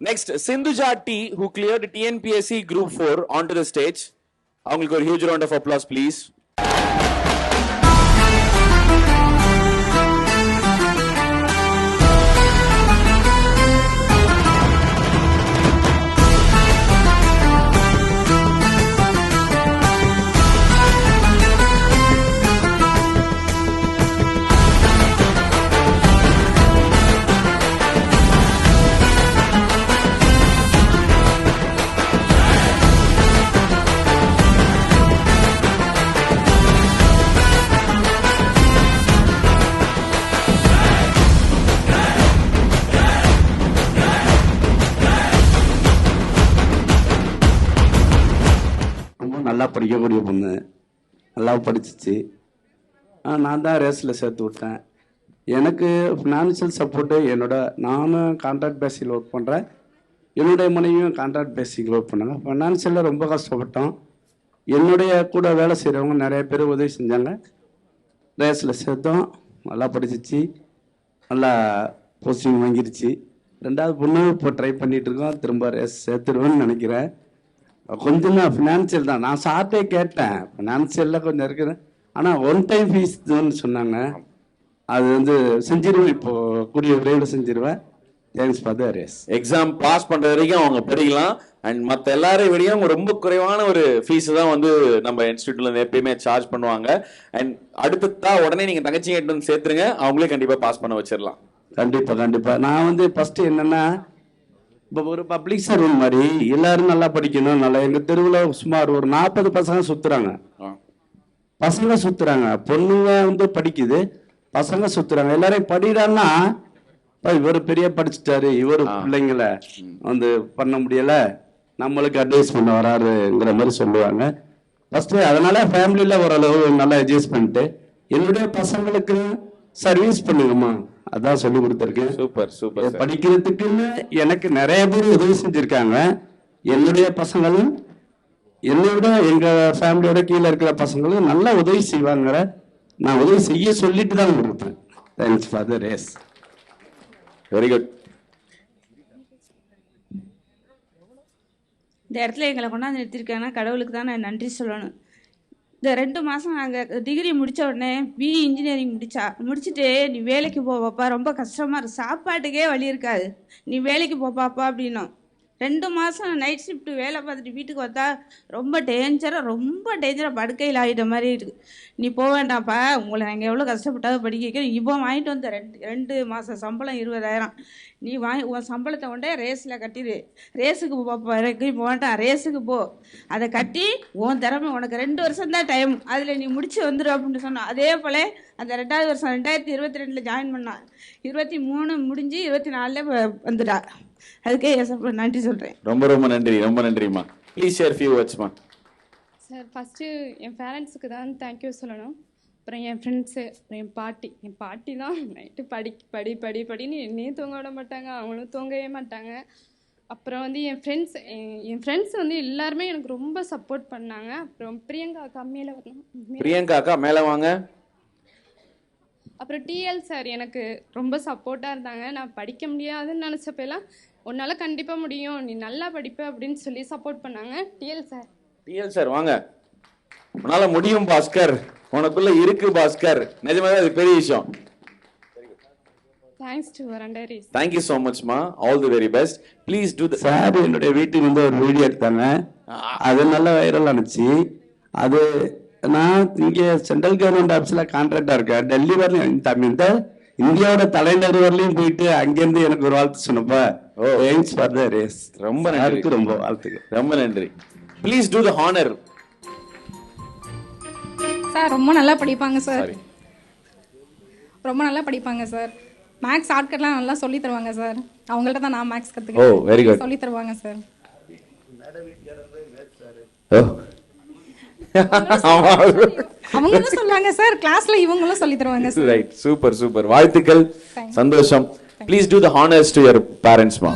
Next, Sindhuja T, who cleared TNPSC Group 4 onto the stage. அவங்களுக்கு ஒரு huge round of applause, please. நல்லா படிக்கக்கூடிய பொண்ணு. நல்லா படிச்சிச்சு. நான் தான் ரேஸில் சேர்த்து விட்டேன். எனக்கு ஃபினான்ஷியல் சப்போர்ட்டு என்னோட நானும் கான்ட்ராக்ட் பேசிக்கில் ஒர்க் பண்ணுறேன் என்னுடைய மனைவியும் கான்ட்ராக்ட் பேசிக்கில் ஒர்க் பண்ணாங்க. ஃபினான்ஷியலில் ரொம்ப கஷ்டப்பட்டோம். என்னுடைய கூட வேலை செய்கிறவங்க நிறைய பேர் உதவி செஞ்சாங்க. ரேஸில் சேர்த்தோம். நல்லா படிச்சிச்சு. நல்லா போஸ்டிங் வாங்கிருச்சு. ரெண்டாவது பொண்ணு இப்போ ட்ரை பண்ணிகிட்ருக்கோம் இருக்கோம். திரும்ப ரேஸ் சேர்த்துடுவேன்னு நினைக்கிறேன். கொஞ்சம் தான் ஃபினான்சியல் தான். நான் சார்ட்டே கேட்டேன். ஃபினான்சியலில் கொஞ்சம் இருக்குது. ஆனால் ஒன் டைம் ஃபீஸ் தான் சொன்னாங்க. அது வந்து செஞ்சிருவேன். இப்போ கூடிய விரைவில் செஞ்சிருவேன். Thanks for the race exam pass பண்ற வரைக்கும் அவங்க படிக்கலாம். அண்ட் மத்த எல்லாரையும் விடையும் ரொம்ப குறைவான ஒரு ஃபீஸ் தான் வந்து நம்ம இன்ஸ்டியூட்ல எப்பயுமே சார்ஜ் பண்ணுவாங்க. அண்ட் அடுத்ததா உடனே நீங்க தங்கச்சி கிட்ட வந்து சேர்த்துருங்க. அவங்களே கண்டிப்பா பாஸ் பண்ண வச்சிடலாம். கண்டிப்பா கண்டிப்பா. நான் வந்து ஃபர்ஸ்ட் என்னன்னா இப்போ ஒரு பப்ளிக் சர்வன் மாதிரி எல்லாரும் நல்லா படிக்கணும் நல்லா எங்க தெருவில் சுமார் ஒரு நாற்பது பசங்க சுத்துறாங்க. பசங்க சுத்துறாங்க. பொண்ணுங்க வந்து படிக்குது பசங்க சுத்துறாங்க. எல்லாரையும் படிடான்னா இவர் பெரிய படிச்சுட்டாரு இவர் பிள்ளைங்கள வந்து பண்ண முடியல நம்மளுக்கு அட்வைஸ் பண்ண வராருங்கிற மாதிரி சொல்லுவாங்க. ஃபர்ஸ்ட் அதனால ஃபேமிலியில ஓரளவு நல்லா அட்ஜஸ்ட் பண்ணிட்டு என்னுடைய பசங்களுக்கு சர்வீஸ் பண்ணுங்கம்மா. அதான் சொல்லி கொடுத்துருக்கேன். சூப்பர் சூப்பர் படிக்கிறதுக்குன்னு எனக்கு நிறைய பேர் உதவி செஞ்சிருக்காங்க. என்னுடைய பசங்களும் என்னை விட எங்க ஃபேமிலியோட கீழே இருக்கிற பசங்களும் நல்லா உதவி செய்வாங்க நான் உதவி செய்ய சொல்லிட்டு தான் கொடுப்பேன். Thanks for the race very good இந்த இடத்துல எங்களை கொண்டாந்து நிறுத்திருக்காங்கன்னா கடவுளுக்கு தான் நான் நன்றி சொல்லணும். இந்த ரெண்டு மாதம் நாங்கள் டிகிரி முடித்த உடனே பிஇ இன்ஜினியரிங் முடித்தா முடிச்சுட்டு நீ வேலைக்கு போவாப்பா ரொம்ப கஷ்டமாக இருக்கும் சாப்பாட்டுக்கே வழி இருக்காது. நீ வேலைக்கு போ பாப்பா அப்படின்னோம். ரெண்டு மாதம் நைட் ஷிஃப்ட் வேலை பார்த்துட்டு வீட்டுக்கு வந்தா ரொம்ப டேஞ்சராக ரொம்ப டேஞ்சராக படுக்கையில் ஆகிட்ட மாதிரி இருக்குது நீ போக வேண்டாம்ப்பா உங்களை நாங்கள் எவ்வளோ கஷ்டப்பட்டாவது படிக்க வைக்கிறோம் இப்போ வாங்கிட்டு வந்த ரெண்டு ரெண்டு மாதம் சம்பளம் இருபதாயிரம். நீ வாங்கி உன் சம்பளத்தை கொண்டே ரேஸில் கட்டிடு ரேஸுக்கு போ போக போகட்டான் ரேஸுக்கு போ. அதை கட்டி உன் திறமை உனக்கு ரெண்டு வருஷம் தான் டைம் அதில் நீ முடிச்சு வந்துடு அப்படின்னு சொன்னான் அதே போல் அந்த ரெண்டாவது வருஷம் ரெண்டாயிரத்தி இருபத்தி ரெண்டில் ஜாயின் பண்ணான் இருபத்தி மூணு முடிஞ்சு இருபத்தி நாலில் வந்துட்டா. அதுக்கே ஏசப்பா நன்றி சொல்கிறேன் ரொம்ப ரொம்ப நன்றி ரொம்ப நன்றிம்மா. ப்ளீஸ் ஷேர் ஃபியூ வேர்ட்ஸ்மா சார் ஃபஸ்ட்டு என் பேரண்ட்ஸுக்கு தான் தேங்க்யூ சொல்லணும். அப்புறம் என் ஃப்ரெண்ட்ஸு அப்புறம் என் பாட்டி. என் பாட்டி தான் நைட்டு படி படி படி படின்னு என்னையும் தூங்க விட மாட்டாங்க. அவங்களும் தூங்கவே மாட்டாங்க. அப்புறம் வந்து என் ஃப்ரெண்ட்ஸ் என் ஃப்ரெண்ட்ஸ் வந்து எல்லாருமே எனக்கு ரொம்ப சப்போர்ட் பண்ணாங்க. அப்புறம் பிரியங்கா கம்மியில் வரணும். பிரியங்கா அக்கா மேல வாங்க. அப்புறம் டிஎல் சார் எனக்கு ரொம்ப சப்போர்ட்டாக இருந்தாங்க. நான் படிக்க முடியாதுன்னு நினச்சப்பெல்லாம் உன்னால் கண்டிப்பாக முடியும். நீ நல்லா படிப்ப அப்படின்னு சொல்லி சப்போர்ட் பண்ணாங்க. டிஎல் சார் டிஎல் சார் வாங்க. உன்னால முடியும் பாஸ்கர். உனக்குள்ள இருக்கு பாஸ்கர். நிஜமாவே அது பெரிய விஷயம். தேங்க்ஸ் டு வரண்டரிஸ் thank you so மச்மா all the very best please do the sir என்னுடைய வீட்டுக்கு வந்து ஒரு வீடியோ எடுத்தாங்க. அது நல்ல வைரல் ஆனிச்சு. அது நான் இங்கே சென்ட்ரல் கவர்மெண்ட் ஆஃபீஸில் கான்ட்ராக்டாக இருக்கேன். டெல்லி வரலையும் தமிழ் இந்த இந்தியாவோட தலைநகர் வரலையும் போயிட்டு அங்கேருந்து எனக்கு ஒரு வாழ்த்து சொன்னப்ப தேங்க்ஸ் ஃபார் த ரேஸ் ரொம்ப நன்றி. ரொம்ப வாழ்த்துக்கள். ரொம்ப நன்றி. Please do the honour sir ரொம்ப நல்லா படிப்பாங்க சார். ரொம்ப நல்லா படிப்பாங்க சார். மேக்ஸ் ஷார்ட்கட்லாம் நல்லா சொல்லி தருவாங்க சார். அவங்கள்ட்ட தான் நான் மேக்ஸ் ஓ கற்றுக்கிட்டேன் வெரி குட் சொல்லி தருவாங்க சார். அவங்க தான் சொல்லுவாங்க சார். கிளாஸ்ல இவங்களும் சொல்லி தருவாங்க சார். ரைட் சூப்பர் சூப்பர் வாழ்த்துக்கள். சந்தோஷம். Please do the honours to your parents மா